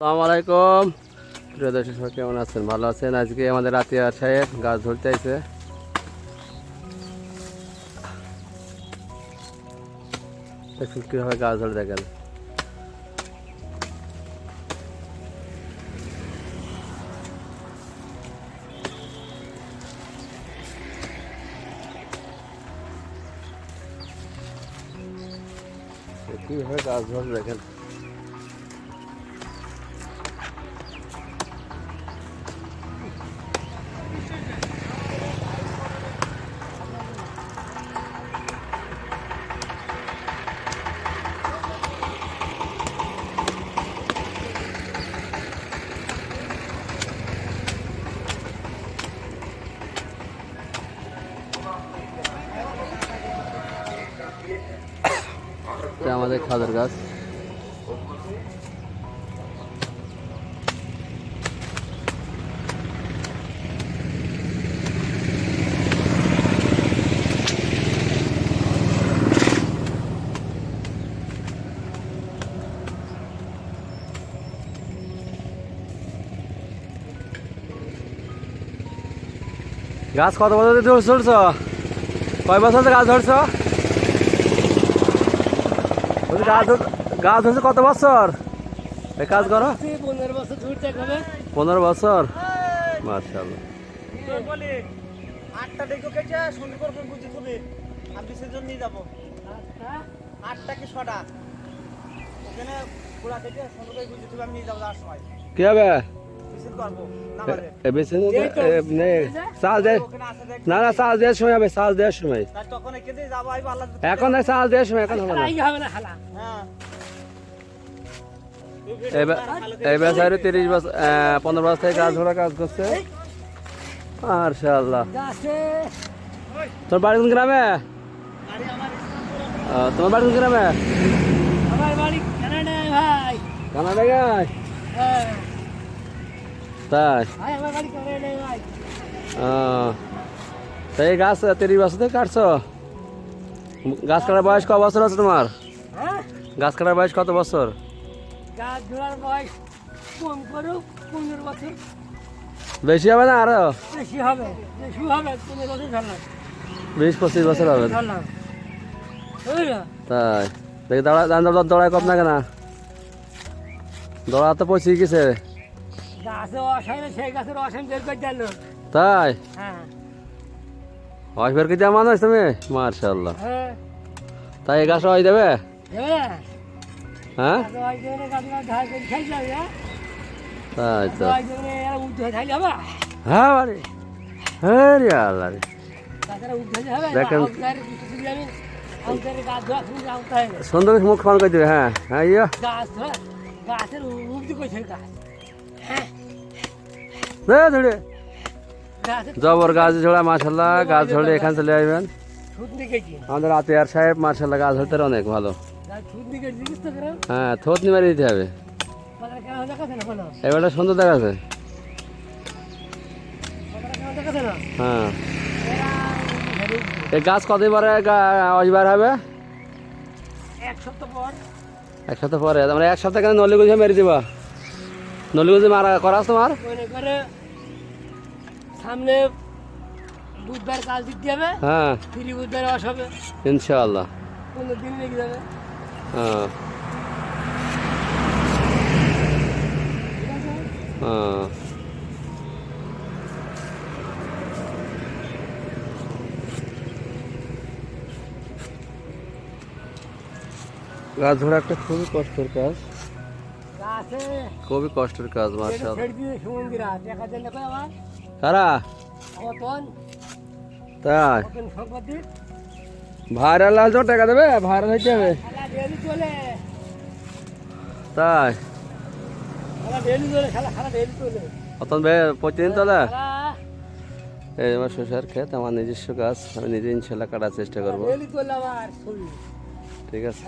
আসসালামু আলাইকুম। প্রিয় দর্শক, সবাই কেমন আছেন? ভালো আছেন? আজকে আমাদের রাতিয়া সাহেব গাছ ধরতে আইছে। দেখুন কীভাবে গাছ ধরে দেখেন। কীভাবে গাছ ধরে দেখেন? এটা আমাদের খাদের গাছ। গাছ কত বছর ধরে ধরছ? কয় বছর গাছ ধরছ? গাছ কত বছর? কাজ করো। পনেরো বছর। মার্শাল আটটা দেখো কেটে বুঝি তুমি আমি যাব। আটটা কি ছটা। ওখানে ঘোড়া দেখে সুন্দর করে বুঝি তুমি আমি নিয়ে যাব যাওয়ার সময়। কি হবে? না না চাল দেওয়ার সময় হবে চাল দেওয়ার সময়। তাই তখন কেটে যাব আইবো আল্লাহ এখন না চাল দেওয়ার সময় এখন হবে না। এই হবে না হালা। হ্যাঁ। স্যার তিরিশ বছর পনেরো বছর থেকে কাজ ধরা কাজ করছে। মার্শাল্লাহ। তোর বাড়ি কোন গ্রামে? তোমার বাড়ি কোন গ্রামে? আমার বাড়ি কানাডায় ভাই। কানাডা তাই? ভাই আমার বাড়ি কানাডায় ভাই আহ, তা এই গাছ তিরিশ বছর থেকে কাটছো? গাছ কাটার বয়স ক বছর আছে তোমার? গাছ কাটার বয়স কত বছর? গাছ ধরার বয়স কম করো পনেরো বছর। বেশি হবে না আরও? বেশি হবে বেশি হবে পনেরো বছর ধরলাম। বিশ পঁচিশ বছর হবে। তাই। দেখি দৌড়া দৌড়ায় কপ না কেনা? দৌড়া তো পৌঁছে গেছে। গাছে অসাইলে সেই গাছের অসাইন বের করে দিল তাই হ্যাঁ বের দিয়ে মানুষ তুমি মার্শাল্লাহ হ্যাঁ তাই এই গাছ হ্যাঁ হ্যাঁ দেবে হ্যাঁ তাই তো হ্যাঁ বাড়ি হ্যাঁ রে আল্লাহ রে দেখেন। হয়। সুন্দর মুখ ফান করে দেবে হ্যাঁ হ্যাঁ ইয়া গাছ গাছের জবর গাছ ঝোড়া মার্শাল্লাহ গাছ ঝোড়ে এখানে চলে আসবেন আমাদের আতিয়ার সাহেব মার্শাল্লাহ গাছ ধরতে অনেক ভালো। হ্যাঁ থোত নিমারি দিতে হবে। এবারটা সুন্দর দেখাচ্ছে হ্যাঁ। এই গাছ কতবারে আসবার হবে? এক সপ্তাহ পর। এক সপ্তাহ পরে। আমরা এক সপ্তাহ কেন নলিগুঞ্জে মেরে দিবা? নলিগুঞ্জে মারা করাস তোমার? মনে করে সামনে বুধবার কাজ দিতে হবে হ্যাঁ। ফিরি বুধবার অস হবে। ইনশাআল্লাহ। পনেরো দিন লেগে যাবে। হ্যাঁ। হ্যাঁ। গাছ ধরা একটা খুবই কষ্টের কাজ। খুবই কষ্টের কাজ মার্শাল কারা? তাই? ভাইরাল লাল তো টাকা দেবে ভাইরাল হইতে হবে। তাই? অতন বে প্রতিদিন তোলা খেলা এই আমার শসার ক্ষেত আমার নিজস্ব গাছ আমি নিজে ইনশাল্লাহ কাটার চেষ্টা করব। ঠিক আছে।